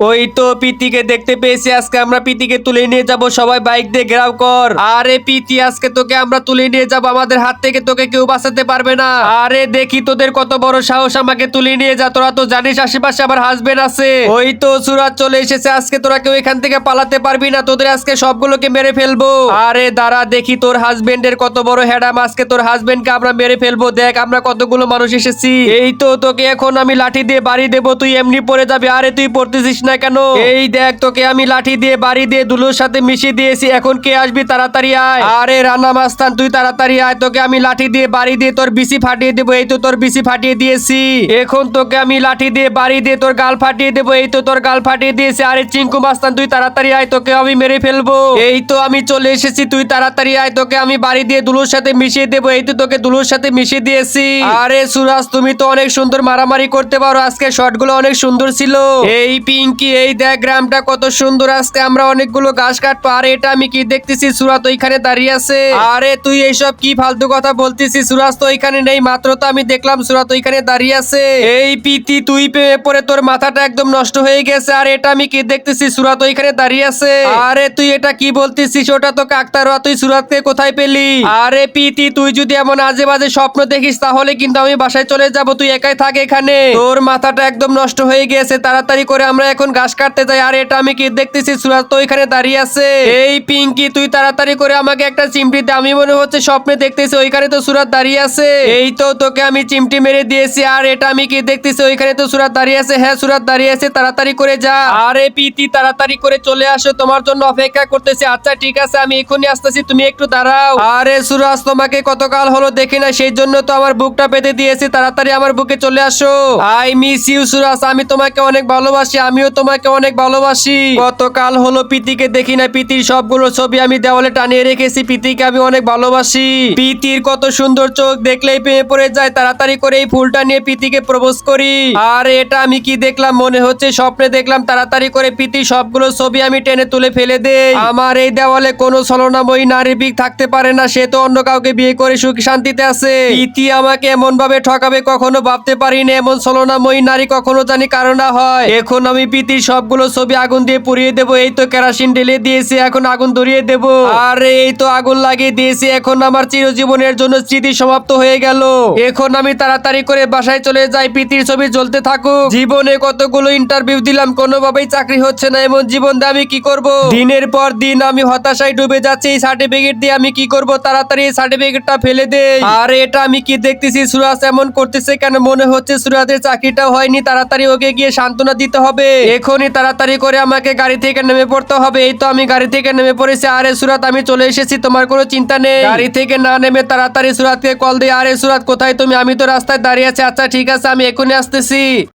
ওই তো পিতিকে দেখতে পেয়েছি, আজকে আমরা পিতিকে তুলে নিয়ে যাব, সবাই বাইক দিয়ে ঘেরাও কর। আরে পিতি আজকে তোকে আমরা তুলে নিয়ে যাব, আমাদের হাত থেকে তোকে কেউ বাঁচাতে পারবে না। আরে দেখি তোদের কত বড় সাহস আমাকে তুলে নিয়ে যা, তোরা তো জানিস আশেপাশে আমার হাজবেন্ড আছে। ওই তো সুরাজ চলে এসেছে, আজকে তোরা কেউ এখান থেকে পালাতে পারবি না, তোদের আজকে সবগুলোকে মেরে ফেলব। আরে দাঁড়া, দেখি তোর হাজবেন্ডের কত বড় হেডাম আজকে তোর হাজবেন্ডকে আমরা মেরে ফেলব, দেখ আমরা কতগুলো মানুষ এসেছি। এই তো তোকে এখন আমি লাঠি দিয়ে বাড়ি দেবো, তুই এমনি পড়ে যাবি, আরে তুই পড়তেছিস না কেন? এই দেখ তোকে আমি লাঠি দিয়ে বাড়ি দিয়ে দুলোর সাথে মিশিয়ে দিয়েছি। এখন কে আসবি তাড়াতাড়ি আয়। আরে রানা মাস্তান তুই তাড়াতাড়ি আয়। তোকে আমি লাঠি দিয়ে বাড়ি দিয়ে তোর বিসি ফাটিয়ে দেবো এই তো তোর বিসি ফাটিয়ে দিয়েছি। এখন তোকে আমি লাঠি দিয়ে বাড়ি দিয়ে তোর গাল ফাটিয়ে দেবো এই তো তোর গাল ফাটিয়ে দিয়েছি। আরে চিঙ্কু মাস্তান তুই তাড়াতাড়ি আয় তোকে আমি মেরে ফেলব। এই তো আমি চলে এসেছি তুই তাড়াতাড়ি আয় তোকে আমি বাড়ি দিয়ে দুলোর সাথে মিশিয়ে দেবো এই তো তোকে দুলোর সাথে মিশিয়ে দিয়েছি। আরে সুরাজ তুমি তো অনেক সুন্দর মারামারি করতে পারো আজকে শটগুলো অনেক সুন্দর ছিল। এই পিঙ্কি এই দেখ গ্রামটা কত সুন্দর, আজকে আমরা অনেকগুলো ঘাস কাটবো। আরে এটা আমি কি দেখতেছি? সুরাত ওইখানে দাঁড়িয়ে আছে। আরে তুই এইসব কি ফালতু কথা বলতেছিস? সুরাজ তো ওইখানে নেই, মাত্র তো আমি দেখলাম সুরাত ওইখানে দাঁড়িয়ে আছে। এই পিতি তুই পেয়ে পরে তোর মাথাটা একদম নষ্ট হয়ে গেছে। আর এটা আমি কি দেখতেছি? সুরাত ওইখানে দাঁড়িয়ে আছে। আরে তুই এটা কি বলতেছিস? ওটা তো কাকতারোয়া, তুই সুরাতকে কোথায় পেলি? আরে পিতি তুই যদি এমন আজে বাজে স্বপ্ন দেখিস, তাহলে কিন্তু আমি বাসায় চলে যাব। তুই একাই থাক এখানে। তোর মাথাটা একদম নষ্ট হয়ে গেছে, তাড়াতাড়ি করে আমরা এখন ঘাস কাটতে যাই আর এটা আমি কি দেখতেছি? সুরাত তো ওইখানে দাঁড়িয়ে আছে। এই পিঙ্কি, তুই তাড়াতাড়ি করে আমাকে একটা চিমটি দে। আমি মনে হচ্ছে স্বপ্নে দেখতেছি ওইখানে তো সুরাত দাঁড়িয়ে আছে। এই তো তোকে আমি চিমটি মেরে দিয়েছি, আর এটা আমি কি দেখতেছি ওইখানে তো সুরাত দাঁড়িয়ে আছে। হ্যাঁ সুরাত দাঁড়িয়ে আছে, তাড়াতাড়ি করে যা। আরে পিতি তাড়াতাড়ি করে চলে আসো, তোমার জন্য অপেক্ষা করতেছি। আচ্ছা ঠিক আছে, আমি এখনই আসতেছি, তুমি একটু দাঁড়াও। আরে সুরাজ, তোমাকে কতকাল হলো দেখি না, সেই জন্য তো আমার বুকটা পেতে দিয়েছি। তাড়াতাড়ি আমার বুকে চলে আসো। আই মিস ইউ, সুরাজ, আমি তোমাকে অনেক ভালোবাসি, আমিও তোমাকে অনেক ভালোবাসি। কতকাল হলো পিতিকে দেখি না পিতির সবগুলো ছবি আমি দেওয়ালে টানিয়ে রেখেছি। পিতিকে আমি অনেক ভালোবাসি। পিতির কত সুন্দর চোখ দেখলেই প্রেমে পড়ে যায়। তাড়াতাড়ি করে এই ফুলটা নিয়ে পিতিকে প্রপোজ করি। আর এটা আমি কি দেখলাম? মনে হচ্ছে স্বপ্নে দেখলাম। তাড়াতাড়ি করে পিতি সবগুলো ছবি আমি টেনে তুলে ফেলে দেই। আমার এই দেওয়ালে কোনো ছলনাময়ী নারী বিক থাকতে পারে না। সে তো অন্য কাউকে বিয়ে করে সুখ শান্তিতে আছে। পিতি আমাকে এমন ভাবে ঠকাবে কখনো ভাবতে পারিনি। এমন ছলনাময়ী নারী কখনো জানি কারও না হয়। এখন আমি পিতির সবগুলো ছবি আগুন দিয়ে পুড়িয়ে দেবো। এই তো কেরাসিন ঢেলে দিয়েছি, এখন আগুন ধরিয়ে দেবো। আর, এই তো আগুন লাগিয়ে দিয়েছি, এখন আমার চিরজীবনের জন্য স্মৃতি সমাপ্ত হয়ে গেল। এখন আমি তাড়াতাড়ি করে বাসায় চলে যাই পিতির ছবি জ্বলতে থাকুক। জীবনে কতগুলো ইন্টারভিউ দিলাম, কোনোভাবেই চাকরি হচ্ছে না এমন জীবন দিয়ে আমি কি করব? দিনের পর দিন আমি হতাশায় ডুবে যাচ্ছি, এই সার্টিফিকেট দিয়ে আমি কি করব? তাড়াতাড়ি এই সার্টিফিকেটটা ফেলে দেই। আর, এটা আমি কি দেখতেছি? সুরাজ এমন করতেছে কেন? মনে হচ্ছে সুরাজের চাকরিটা হয়নি, তাড়াতাড়ি ওকে গিয়ে সান্ত্বনা দিতে হবে। এখনই তাড়াতাড়ি করে আমাকে গাড়ি থেকে নেমে পড়তে হবে। এই তো আমি গাড়ি থেকে নেমে পড়েছি। আরে সুরাত, আমি চলে এসেছি, তোমার কোনো চিন্তা নেই। গাড়ি থেকে না নেমে তাড়াতাড়ি সুরাতকে কল দিই। আরে সুরাত, কোথায় তুমি? আমি তো রাস্তায় দাঁড়িয়ে আছি। আচ্ছা ঠিক আছে, আমি এখনই আসতেছি।